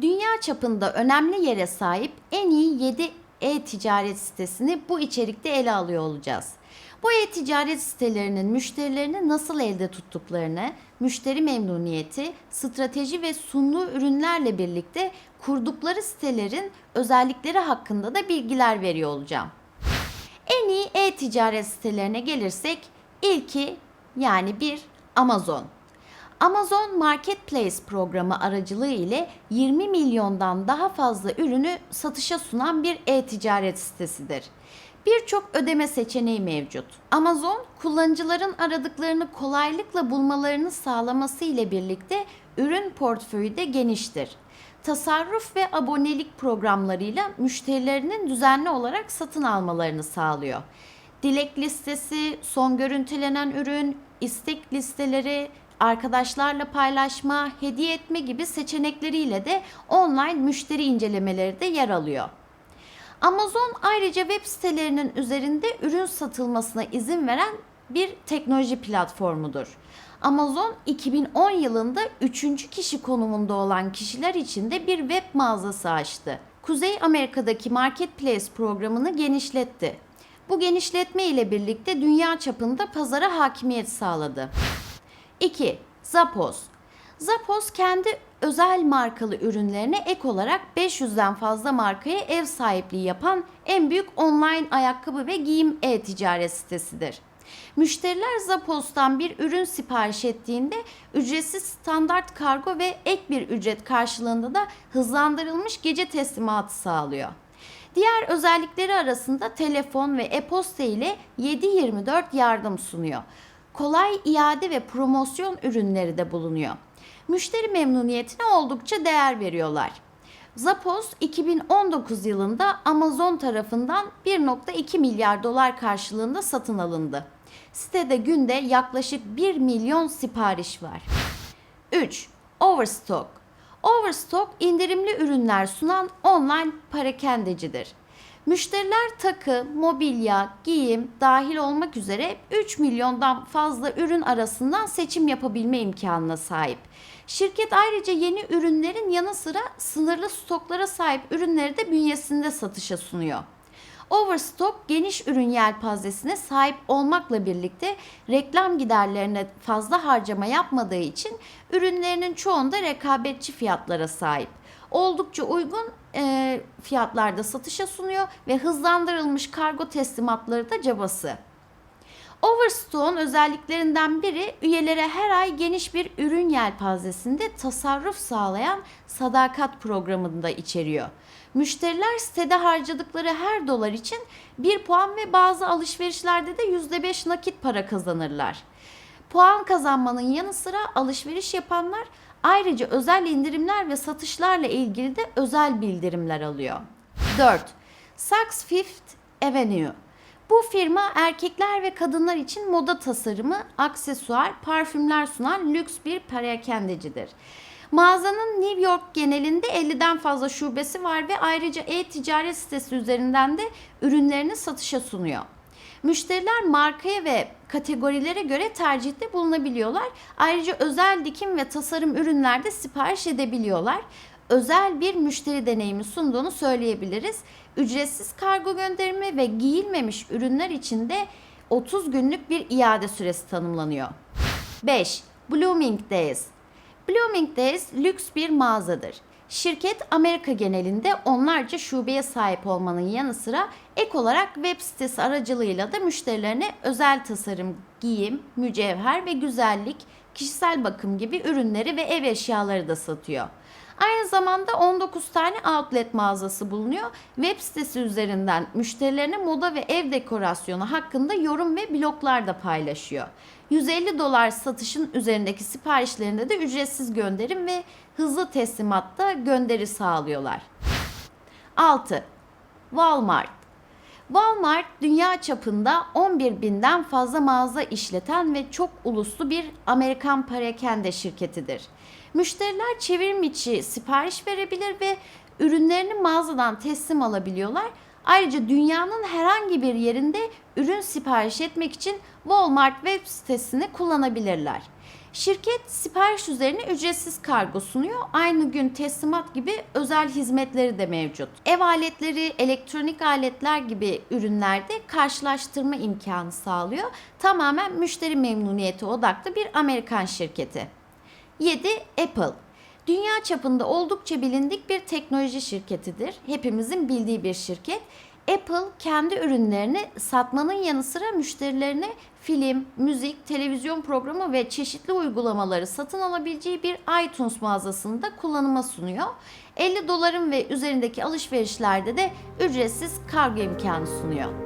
Dünya çapında önemli yere sahip en iyi 7 e-ticaret sitesini bu içerikte ele alıyor olacağız. Bu e-ticaret sitelerinin müşterilerini nasıl elde tuttuklarını, müşteri memnuniyeti, strateji ve sunduğu ürünlerle birlikte kurdukları sitelerin özellikleri hakkında da bilgiler veriyor olacağım. En iyi e-ticaret sitelerine gelirsek ilki yani bir Amazon. Amazon Marketplace programı aracılığı ile 20 milyondan daha fazla ürünü satışa sunan bir e-ticaret sitesidir. Birçok ödeme seçeneği mevcut. Amazon, kullanıcıların aradıklarını kolaylıkla bulmalarını sağlaması ile birlikte ürün portföyü de geniştir. Tasarruf ve abonelik programlarıyla müşterilerinin düzenli olarak satın almalarını sağlıyor. Dilek listesi, son görüntülenen ürün, istek listeleri, arkadaşlarla paylaşma, hediye etme gibi seçenekleriyle de online müşteri incelemeleri de yer alıyor. Amazon ayrıca web sitelerinin üzerinde ürün satılmasına izin veren bir teknoloji platformudur. Amazon 2010 yılında 3. kişi konumunda olan kişiler için de bir web mağazası açtı. Kuzey Amerika'daki Marketplace programını genişletti. Bu genişletme ile birlikte dünya çapında pazara hakimiyet sağladı. 2. Zappos. Zappos kendi özel markalı ürünlerine ek olarak 500'den fazla markaya ev sahipliği yapan en büyük online ayakkabı ve giyim e-ticaret sitesidir. Müşteriler Zappos'tan bir ürün sipariş ettiğinde ücretsiz standart kargo ve ek bir ücret karşılığında da hızlandırılmış gece teslimatı sağlıyor. Diğer özellikleri arasında telefon ve e-posta ile 7/24 yardım sunuyor. Kolay iade ve promosyon ürünleri de bulunuyor. Müşteri memnuniyetine oldukça değer veriyorlar. Zappos 2019 yılında Amazon tarafından 1.2 milyar dolar karşılığında satın alındı. Sitede günde yaklaşık 1 milyon sipariş var. 3. Overstock. Overstock indirimli ürünler sunan online parakendecidir. Müşteriler takı, mobilya, giyim dahil olmak üzere 3 milyondan fazla ürün arasından seçim yapabilme imkanına sahip. Şirket ayrıca yeni ürünlerin yanı sıra sınırlı stoklara sahip ürünleri de bünyesinde satışa sunuyor. Overstock geniş ürün yelpazesine sahip olmakla birlikte reklam giderlerine fazla harcama yapmadığı için ürünlerinin çoğunda rekabetçi fiyatlara sahip. Oldukça uygun e, fiyatlarda satışa sunuyor ve hızlandırılmış kargo teslimatları da cabası. Overstock'un özelliklerinden biri üyelere her ay geniş bir ürün yelpazesinde tasarruf sağlayan sadakat programını da içeriyor. Müşteriler sitede harcadıkları her dolar için 1 puan ve bazı alışverişlerde de %5 nakit para kazanırlar. Puan kazanmanın yanı sıra alışveriş yapanlar ayrıca özel indirimler ve satışlarla ilgili de özel bildirimler alıyor. 4. Saks Fifth Avenue bu firma erkekler ve kadınlar için moda tasarımı, aksesuar, parfümler sunan lüks bir perakendecidir. Mağazanın New York genelinde 50'den fazla şubesi var ve ayrıca e-ticaret sitesi üzerinden de ürünlerini satışa sunuyor. Müşteriler markaya ve kategorilere göre tercihte bulunabiliyorlar. Ayrıca özel dikim ve tasarım ürünlerde sipariş edebiliyorlar. Özel bir müşteri deneyimi sunduğunu söyleyebiliriz. Ücretsiz kargo gönderimi ve giyilmemiş ürünler için de 30 günlük bir iade süresi tanımlanıyor. 5. Bloomingdale's Bloomingdale's lüks bir mağazadır. Şirket Amerika genelinde onlarca şubeye sahip olmanın yanı sıra ek olarak web sitesi aracılığıyla da müşterilerine özel tasarım, giyim, mücevher ve güzellik, kişisel bakım gibi ürünleri ve ev eşyaları da satıyor. Aynı zamanda 19 tane outlet mağazası bulunuyor. Web sitesi üzerinden müşterilerine moda ve ev dekorasyonu hakkında yorum ve bloglar da paylaşıyor. 150 dolar satışın üzerindeki siparişlerinde de ücretsiz gönderim ve hızlı teslimatta gönderi sağlıyorlar. 6. Walmart Walmart dünya çapında 11 binden fazla mağaza işleten ve çok uluslu bir Amerikan perakende şirketidir. Müşteriler çevrim içi sipariş verebilir ve ürünlerini mağazadan teslim alabiliyorlar. Ayrıca dünyanın herhangi bir yerinde ürün sipariş etmek için Walmart web sitesini kullanabilirler. Şirket sipariş üzerine ücretsiz kargo sunuyor. Aynı gün teslimat gibi özel hizmetleri de mevcut. Ev aletleri, elektronik aletler gibi ürünlerde karşılaştırma imkanı sağlıyor. Tamamen müşteri memnuniyeti odaklı bir Amerikan şirketi. 7. Apple. Dünya çapında oldukça bilindik bir teknoloji şirketidir. Hepimizin bildiği bir şirket. Apple kendi ürünlerini satmanın yanı sıra müşterilerine film, müzik, televizyon programı ve çeşitli uygulamaları satın alabileceği bir iTunes mağazasını da kullanıma sunuyor. 50 doların ve üzerindeki alışverişlerde de ücretsiz kargo imkanı sunuyor.